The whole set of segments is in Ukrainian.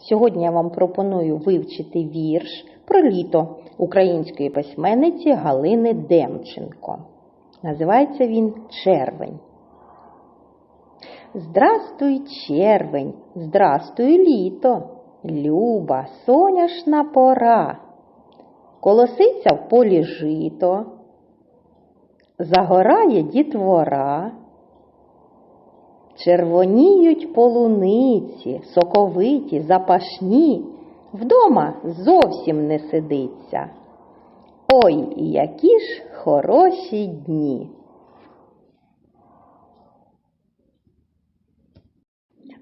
Сьогодні я вам пропоную вивчити вірш про літо української письменниці Галини Демченко. Називається він Червень. Здрастуй, червень, здрастуй літо, люба, соняшна пора. Колоситься в полі жито, загорає дітвора, червоніють полуниці, соковиті, запашні, вдома зовсім не сидиться. Ой, які ж хороші дні!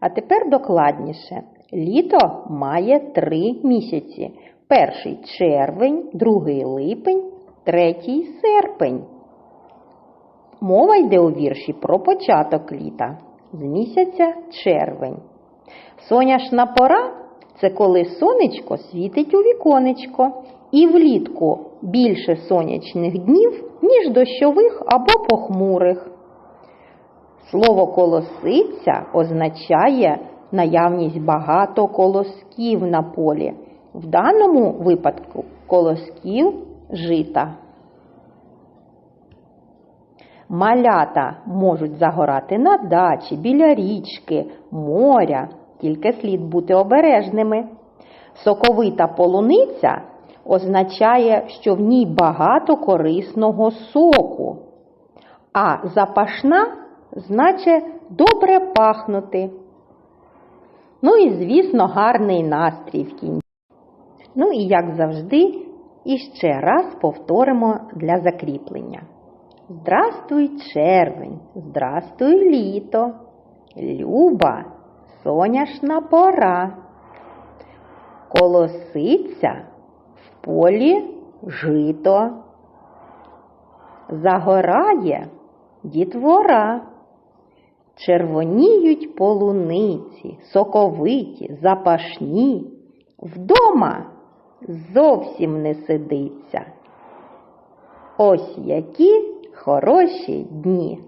А тепер докладніше. Літо має три місяці. Перший червень, другий липень, третій серпень. Мова йде у вірші про початок літа з місяця червень. Соняшна пора це коли сонечко світить у віконечко, і влітку більше сонячних днів, ніж дощових або похмурих. Слово колосиця означає наявність багато колосків на полі. В даному випадку колосків жита. Малята можуть загорати на дачі, біля річки, моря, тільки слід бути обережними. Соковита полуниця означає, що в ній багато корисного соку, а запашна значить добре пахнути. Ну і, звісно, гарний настрій в кінці. Ну і, як завжди, іще раз повторимо для закріплення. Здрастуй, червень, здрастуй літо, люба, соняшна пора. Колоситься в полі жито, загорає дітвора, червоніють полуниці, соковиті, запашні, вдома зовсім не сидиться. Ось які хороші дні.